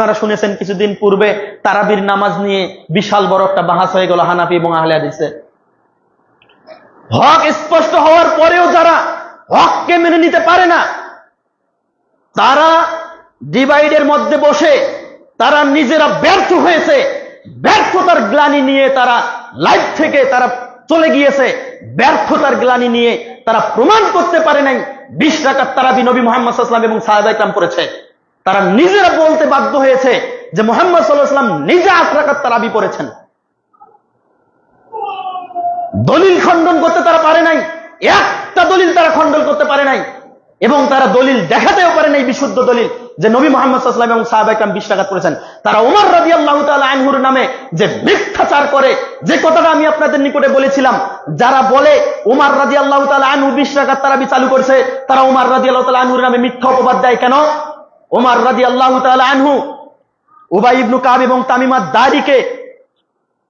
আপনারা শুনেছেন কিছুদিন পূর্বে তারাবির নামাজ নিয়ে বিশাল বড় একটা বাহাস হয়ে গেল হানাফি এবং আহলে হাদিসে। হক স্পষ্ট হওয়ার পরেও যারা হককে মেনে নিতে পারে না, তারা ডিভাইডের মধ্যে বসে তারা নিজেরা ব্যর্থ হয়েছে, ব্যর্থতার গ্লানি নিয়ে তারা লাইফ থেকে তারা চলে গিয়েছে, ব্যর্থতার গ্লানি নিয়ে তারা প্রমাণ করতে পারে নাই। বিশ রাকাত তারা নবী মোহাম্মদ সাল্লাম এবং সাহাবা ইকরাম করেছে তারা নিজেরা বলতে বাধ্য হয়েছে যে মোহাম্মদ সাল্লাহ সাল্লাম নিজে আট রাকাত তারাবি পড়েছেন। দলিল খণ্ডন করতে তারা পারে নাই, একটা দলিল তারা খণ্ডন করতে পারে নাই, এবং তারা দলিল দেখাতেও পারে নাই, বিশুদ্ধ দলিল, যে নবী মোহাম্মদ সাল্লাম এবং সাহাবা ইকরাম বিশ টাকাত করেছেন তারা উমর রাজি আল্লাহ আনহুর নামে যে মিথ্যাচার করে, যে কথাটা আমি আপনাদের নিকটে বলেছিলাম, যারা বলে উমার রাজি আল্লাহ আনহু বিশ টাকাত তারা চালু করছে, তারা উমার রাজি আল্লাহ আনহুর নামে মিথ্যা অপবাদ দেয় কেন? উমার রাজি আল্লাহ আনহু, উবাই ইবনু কাব এবং তামিমার দারিকে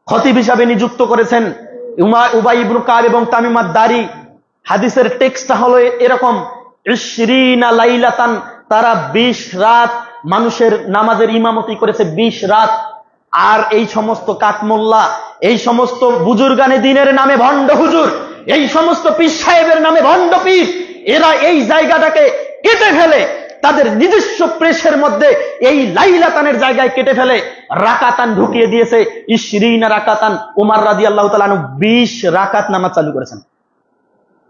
খতিব হিসাবে নিযুক্ত করেছেন। উমা- উবাই ইবনু কাব এবং তামিমার দারি হাদিসের টেক্সটটা হলো এরকম লাইলাতান তারা বিশ রাত মানুষের নামাজের ইমামতি করেছে বিশ রাত। আর এই সমস্ত কাকমোল্লা এই সমস্ত বুজুর্গানে দিনের নামে ভণ্ড হুজুর, এই সমস্ত পীর সাহেবের নামে ভণ্ড পীর, এরা এই জায়গাটাকে কেটে ফেলে। তাদের নিজস্ব প্রেসের মধ্যে এই লাইলাতানের জায়গায় কেটে ফেলে রাকাতান ঢুকিয়ে দিয়েছে। ইশরিনা রাকাতান উমার রাজি আল্লাহ তালু বিশ রাকাত নামাজ চালু করেছেন।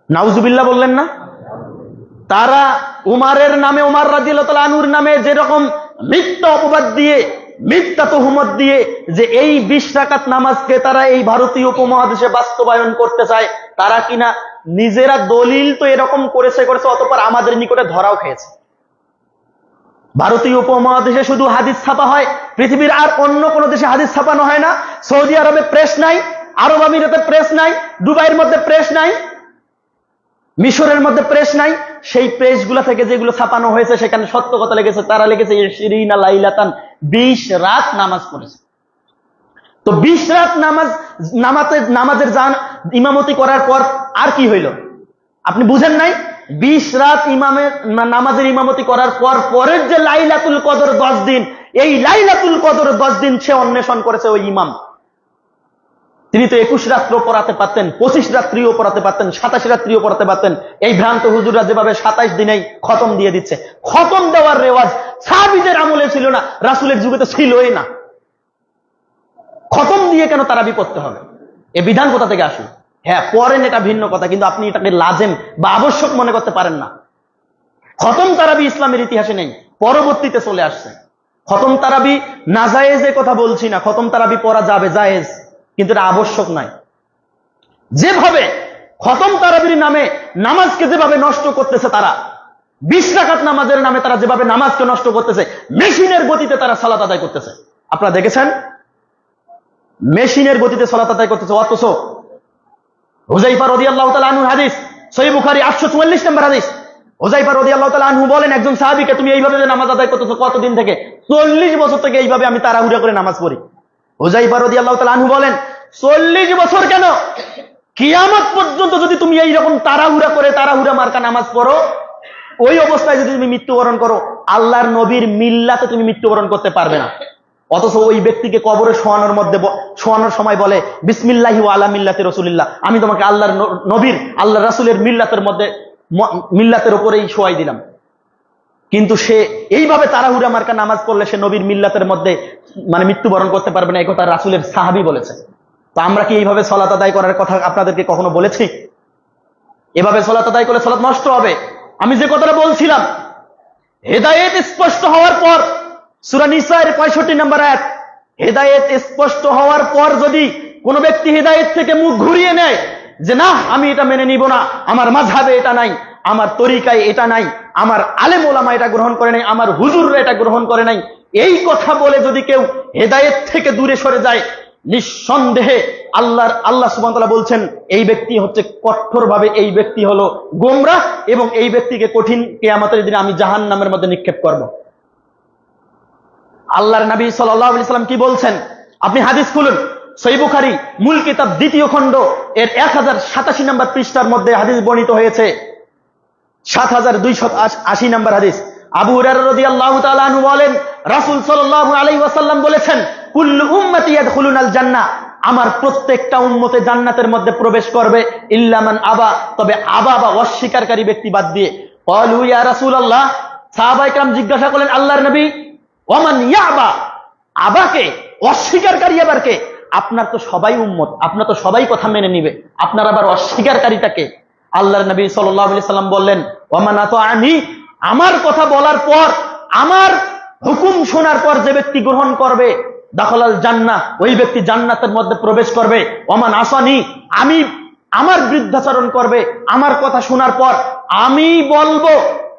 নাউজুবিল্লাহ বললেন না? তারা উমারের নামে, উমার রাজি আল্লাহ আনুর নামে যেরকম মিথ্যা অপবাদ দিয়ে, মিথ্যা তহুমত দিয়ে যে এই বিশ রাকাত নামাজকে তারা এই ভারতীয় উপমহাদেশে বাস্তবায়ন করতে চায়, তারা কিনা নিজেরা দলিল তো এরকম করেছে করেছে, অতপর আমাদের নিকটে ধরাও খেয়েছে। ভারতীয় উপমহাদেশে শুধু হাদিস ছাপা হয়, পৃথিবীর আর অন্য কোন দেশে হাদিস ছাপানো হয় না। সৌদি আরবে প্রেস নাই, আরব আমিরাতে প্রেস নাই, দুবাইয়ের মধ্যে প্রেস নাই, মিশরের মধ্যে প্রেস নাই। সেই প্রেসগুলা থেকে যেগুলো ছাপানো হয়েছে, সেখানে সত্য কথা লেগেছে তারা লেগেছে শিরিনা লাইলাতান বিশ রাত নামাজ পড়েছে। তো বিশ রাত নামাজ, নামাতে, নামাজের যান ইমামতি করার পর আর কি হইল? আপনি বুঝেন নাই? বিশ রাত ইমামের নামাজের ইমামতি করার পর, পরের যে লাইলাতুল কদর দশ দিন, এই লাইলাতুল কদর দশ দিন সে অন্বেষণ করেছে ওই ইমাম। তিনি তো একুশ রাত্র পড়াতে পারতেন, পঁচিশ রাত্রিও পড়াতে পারতেন, সাতাশ রাত্রিও পড়াতে পারতেন। এই ভ্রান্ত হুজুরা যেভাবে সাতাইশ দিনেই খতম দিয়ে দিচ্ছে, খতম দেওয়ার রেওয়াজ সাহাবিদের আমলে ছিল না, রাসুলের যুগে তো ছিলই না। খতম দিয়ে কেন তারা বিপত্তি হবে? এ বিধান কোথা থেকে আসুন হ্যাঁ পড়েন এটা ভিন্ন কথা, কিন্তু আপনি এটাকে লাজেম বা আবশ্যক মনে করতে পারেন না। খতম তারাবি ইসলামের ইতিহাসে নেই, পরবর্তীতে চলে আসছে। খতম তারাবি নাজায়েজে কথা বলছি না, খতম তারাবি পড়া যাবে, জায়েজ, কিন্তু এটা আবশ্যক নাই। যেভাবে খতম তারাবির নামে নামাজকে যেভাবে নষ্ট করতেছে তারা, বিশ রাকাত নামাজের নামে তারা যেভাবে নামাজকে নষ্ট করতেছে, মেশিনের গতিতে তারা সালাত আদায় করতেছে। আপনারা দেখেছেন? মেশিনের গতিতে সলাত আদায় করতেছে, অথচ হুজাইফা রদি আল্লাহ আনহু হাদিস সহি বুখারি আটশো চুয়াল্লিশ নম্বর হাদিস। হুজাইফা রদি আল্লাহ আনহু বলেন, একজন সাহাবিকে তুমি এইভাবে নামাজ আদায় করতেছো কতদিন থেকে? চল্লিশ বছর থেকে এইভাবে আমি করে নামাজ পড়ি। হুজাইফা রদি আল্লাহ আনহু বলেন, চল্লিশ বছর কেন? কিয়ামত পর্যন্ত যদি তুমি এইরকম তাড়াহুড়া করে তাড়াহুড়া মার্কা নামাজ পড়ো, ওই অবস্থায় যদি তুমি মৃত্যুবরণ করো, আল্লাহর নবীর মিল্লাতে তুমি মৃত্যুবরণ করতে পারবে না। অথচ ওই ব্যক্তিকে কবরে শোয়ানোর মধ্যে শোয়ানোর সময় বলে, বিসমিল্লাহি আলা মিল্লাতে রসুলিল্লাহ। আমি তোমাকে আল্লাহর নবীর আল্লাহ রাসুলের মিল্লাতের মধ্যে মিল্লাতের ওপরেই শোয়াই দিলাম। কিন্তু সে এইভাবে তাড়াহুড়া মার্কা নামাজ পড়লে সে নবীর মিল্লাতের মধ্যে মানে মৃত্যুবরণ করতে পারবে না, এই কথা রাসুলের সাহাবি বলেছে। তো আমরা কি এইভাবে সলাত আদায় করার কথা আপনাদেরকে কখনো বলেছি? এভাবে সলাত আদায় করলে সলাত নষ্ট হবে। আমি যে কথাটা বলছিলাম, হেদায়েত স্পষ্ট হওয়ার পর সুরা নিসার পঁয়ষট্টি নম্বর এক হেদায়েত স্পষ্ট হওয়ার পর যদি কোন ব্যক্তি হেদায়েত থেকে মুখ ঘুরিয়ে নেয়, যে না, আমি এটা মেনে নিব না, আমার মাঝহাবে এটা নাই, আমার তরিকায় এটা নাই, আমার আলেম ওলামা এটা গ্রহণ করে নাই, আমার হুজুররা এটা গ্রহণ করে নাই, এই কথা বলে যদি কেউ হেদায়েত থেকে দূরে সরে যায়, নিঃসন্দেহে আল্লাহর, আল্লাহ সুবহানাহু বলছেন, এই ব্যক্তি হচ্ছে কঠোরভাবে, এই ব্যক্তি হলো গোমরাহ এবং এই ব্যক্তিকে কঠিন কেয়ামতের দিনে আমি জাহান নামের মধ্যে নিক্ষেপ করব। আল্লাহর নবী সাল্লাম কি বলছেন? আপনি হাদিস খুলুন। সৈবুখারি মূল কিতাব, দ্বিতীয় খণ্ড, এর এক হাজার সাতাশি নাম্বার পৃষ্ঠার মধ্যে হাদিস বর্ণিত হয়েছে। সাত হাজার দুইশো আশি নাম্বার হাদিস। আবু রদি আল্লাহ বলেন, রাসুল সাল্লাহ আলাই ওয়াসাল্লাম বলেছেন, কুল্লু উম্মতিয়াদ খুলুন আল জান্না আমার প্রত্যেকটা উন্মতে জান্নাতের মধ্যে প্রবেশ করবে ইল্লামান আবা। তবে আবা বা অস্বীকারী ব্যক্তি বাদ দিয়ে। কলু রাসুল আল্লাহ সাহাবাইকরাম জিজ্ঞাসা করলেন, আল্লাহর নবী ওমান ইয়াবা, আবাকে, অস্বীকারী আবার কে আপনার তো সবাই উম্মত, আপনার তো সবাই কথা মেনে নিবে। আপনার আবার অস্বীকারীটাকে আল্লাহর নবী সাল্লাম বললেন ওমানা তো আমি আমার কথা বলার পর, আমার হুকুম শোনার পর যে ব্যক্তি গ্রহণ করবে দখলাল জান্না ওই ব্যক্তি জান্নাতের মধ্যে প্রবেশ করবে। ওমান আসানি, আমি আমার বৃদ্ধাচরণ করবে, আমার কথা শোনার পর আমি বলব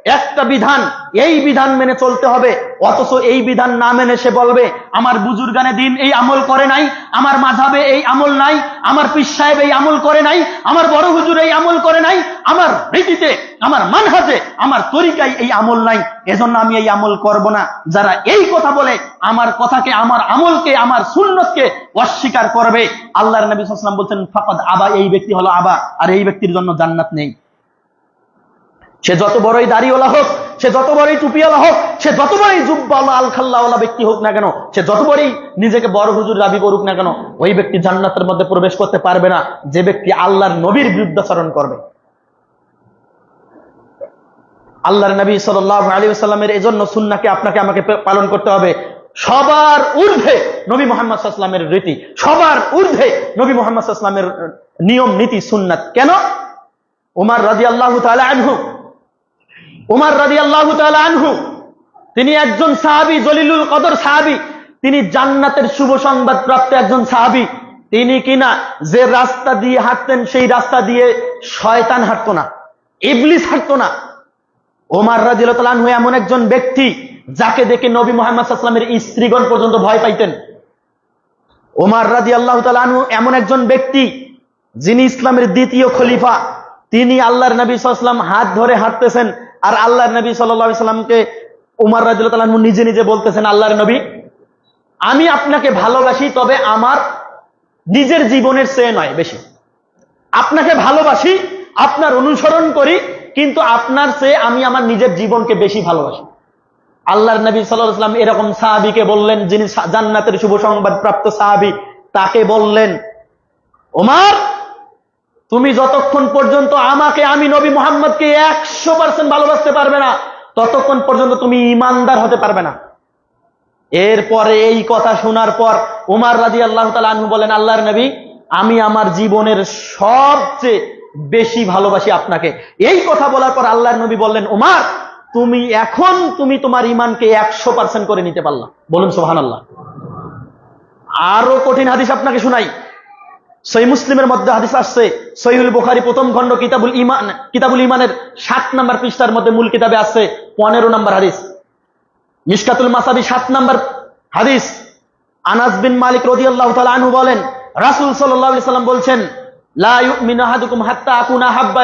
একটা বিধান, এই বিধান মেনে চলতে হবে। অথচ এই বিধান না মেনে সে বলবে, আমার বুজুর্গানে দিন এই আমল করে নাই, আমার মাঝাবে এই আমল নাই, আমার পিস সাহেব এই আমল করে নাই, আমার বড় হুজুর এই আমল করে নাই, আমার রীতিতে, আমার মানহাজে, আমার তরিকায় এই আমল নাই, এজন্য আমি এই আমল করব না। যারা এই কথা বলে, আমার কথাকে, আমার আমলকে, আমার সুন্নতকে অস্বীকার করবে। আল্লাহর নবী ওয়াসাল্লাম বলছেন, ফাকাদ আবা, এই ব্যক্তি হলো আবা, আর এই ব্যক্তির জন্য জান্নাত নেই। সে যত বড়ই দাড়িওয়ালা হোক, সে যত বড়ই টুপিওয়ালা হোক, সে যত বড়ই জুব্বাওয়ালা, আলখাল্লাওয়ালা ব্যক্তি হোক না কেন, সে যত বড়ই নিজেকে বড় হুজুর দাবি করুক না কেন, ওই ব্যক্তি জান্নাতের মধ্যে প্রবেশ করতে পারবে না, যে ব্যক্তি আল্লাহর নবীর বিরুদ্ধাচরণ করবে। আল্লাহর নবী সাল্লাহ আলী সাল্লামের এই জন্য সুন্নাকে আপনাকে, আমাকে পালন করতে হবে। সবার ঊর্ধ্বে নবী মোহাম্মদ সাল্লামের রীতি, সবার ঊর্ধ্বে নবী মোহাম্মদ সাল্লামের নিয়ম, নীতি, সুন্নাত। কেন? উমার রাজি আল্লাহ আনহু উমার রাজি আল্লাহ আনহু, তিনি একজন সাহাবি, জলিলুল কদর সাহাবি, তিনি জান্নাতের শুভ সংবাদ প্রাপ্ত একজন সাহাবি। তিনি কিনা যে রাস্তা দিয়ে হাঁটতেন, সেই রাস্তা দিয়ে শয়তান হাঁটতো না, ইবলিস হাঁটতো না। ওমার রাজিউল্লাহ এমন একজন ব্যক্তি যাকে দেখে নবী মোহাম্মদ সাল্লামের স্ত্রীগণ পর্যন্ত ভয় পাইতেন। ওমার রাজি আল্লাহ তালু এমন একজন ব্যক্তি যিনি ইসলামের দ্বিতীয় খলিফা। তিনি আল্লাহর নবী সাল্লাম হাত ধরে হাঁটতেছেন আর আল্লাহর নবী সাল্লা সাল্লামকে উমার রাজু নিজে নিজে বলতেছেন আল্লাহর নবী, আমি আপনাকে ভালোবাসি, তবে আমার নিজের জীবনের চেয়ে নয় বেশি। আপনাকে ভালোবাসি, আপনার অনুসরণ করি, কিন্তু আপনার চেয়ে আমি আমার নিজের জীবনকে বেশি ভালোবাসি। আল্লাহর নবী সাল্লাম এরকম সাহাবিকে বললেন, যিনি জান্নাতের শুভ সংবাদ প্রাপ্ত সাহাবি, তাকে বললেন ওমার তুমি যতক্ষণ পর্যন্ত আমাকে, আমি নবী মোহাম্মদকে একশো পার্সেন্ট ভালোবাসতে পারবে না, ততক্ষণ পর্যন্ত তুমি ইমানদার হতে পারবে না। এরপরে এই কথা শোনার পর উমার রাজি আল্লাহ আনহু বলেন, আল্লাহর নবী, আমি আমার জীবনের সবচেয়ে বেশি ভালোবাসি আপনাকে। এই কথা বলার পর আল্লাহর নবী বললেন, উমার, তুমি এখন তুমি তোমার ইমানকে একশো পার্সেন্ট করে নিতে পারলা। বলুন সোহান আল্লাহ আরও কঠিন হাদিস আপনাকে শোনাই। সই মুসলিমের মধ্যে হাদিস আসছে সহিউল বুখারি প্রথম খণ্ড কিতাবুল ইমান কিতাবুল ইমানের সাত নাম্বার পৃষ্ঠার মধ্যে মূল কিতাবে আসছে পনেরো নাম্বার হাদিস। মিসকাতুল মাসাবি সাত নাম্বার হাদিস। আনাস বিন মালিক রদি আল্লাহ আনহু বলেন, রাসুল সাল্লাম বলছেন, লা ইউমিনু আহাদুকুম হাত্তা আকুনা হাব্বা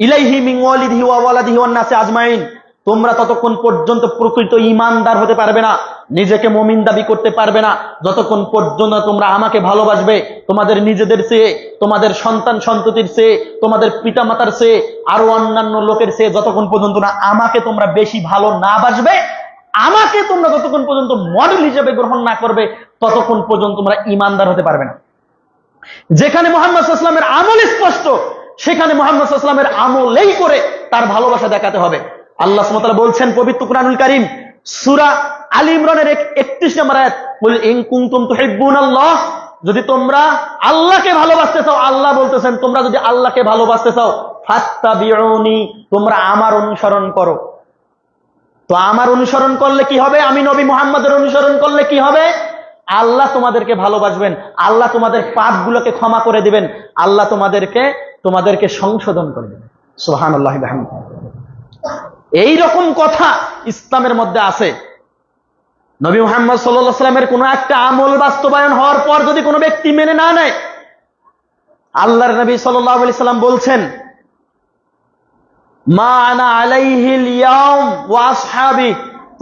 ইলাইহি মিন ওয়ালিদিহি ওয়া ওয়ালাদিহি ওয়ান নাসি আজমাইন। তোমরা ততক্ষণ পর্যন্ত প্রকৃত ইমানদার হতে পারবে না, নিজেকে মমিন দাবি করতে পারবে না। যতক্ষণ পর্যন্ত তোমরা আমাকে ভালোবাসবে, তোমাদের নিজেদের চেয়ে, তোমাদের সন্তান সন্ততির চেয়ে, তোমাদের পিতা মাতার চেয়ে, আরও অন্যান্য লোকের চেয়ে যতক্ষণ পর্যন্ত না আমাকে তোমরা বেশি ভালো না বাসবে, আমাকে তোমরা যতক্ষণ পর্যন্ত মডেল হিসেবে গ্রহণ না করবে, ততক্ষণ পর্যন্ত তোমরা ইমানদার হতে পারবে না। যেখানে মোহাম্মদ ইসলামের আমল স্পষ্ট, সেখানে মোহাম্মদ ইসলামের আমলেই করে তার ভালোবাসা দেখাতে হবে। আল্লাহ সুমতালা বলছেন, পবিত্র কুরআনুল করিম, সুরা আলী ইমরানের একত্রিশ নম্বর আল্লাহ যদি তোমরা আল্লাহকে ভালোবাসতে চাও, আল্লাহ বলতেছেন, তোমরা যদি আল্লাহকে ভালোবাসতে চাও, ফাত্তাবিউনি, তোমরা আমার অনুসরণ করো। তো আমার অনুসরণ করলে কি হবে? আমি নবী মোহাম্মদের অনুসরণ করলে কি হবে? আল্লাহ তোমাদেরকে ভালোবাসবেন, আল্লাহ তোমাদের পাপগুলোকে ক্ষমা করে দিবেন, আল্লাহ তোমাদেরকে তোমাদেরকে সংশোধন করে দেবেন। সোহান আল্লাহ এই রকম কথা ইসলামের মধ্যে আছে। নবী মোহাম্মদ সাল্লামের কোন একটা আমল বাস্তবায়ন হওয়ার পর যদি কোনো ব্যক্তি মেনে না নেয়, আল্লাহর নবী সাল্লাহ সাল্লাম বলছেন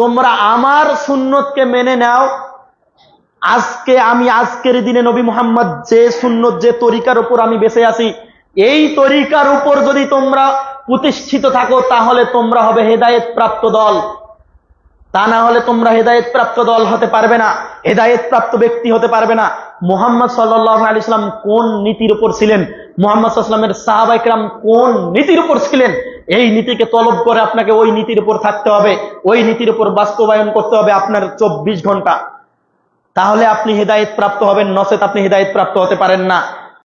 তোমরা আমার সুন্নতকে মেনে নাও। আজকে আমি আজকের দিনে নবী মোহাম্মদ যে সুন্নত, যে তরিকার উপর আমি বেঁচে আছি, এই তরিকার উপর যদি তোমরা প্রতিষ্ঠিত থাকো, তাহলে তোমরা হবে হেদায়েত প্রাপ্ত দল। তা না হলে তোমরা হেদায়েত প্রাপ্ত দল হতে পারবে না হেদায়েত প্রাপ্ত ব্যক্তি হতে পারবে না। মোহাম্মদ সাল্লাহ আলি ইসলাম কোন নীতির উপর ছিলেন? মোহাম্মদ সাল্লামের সাহাবাইকরাম কোন নীতির উপর ছিলেন? এই নীতিকে তলব করে আপনাকে ওই নীতির উপর থাকতে হবে, ওই নীতির উপর বাস্তবায়ন করতে হবে আপনার চব্বিশ ঘণ্টা। তাহলে আপনি হেদায়েত প্রাপ্ত হবেন, নচেত আপনি হেদায়েত প্রাপ্ত হতে পারেন না।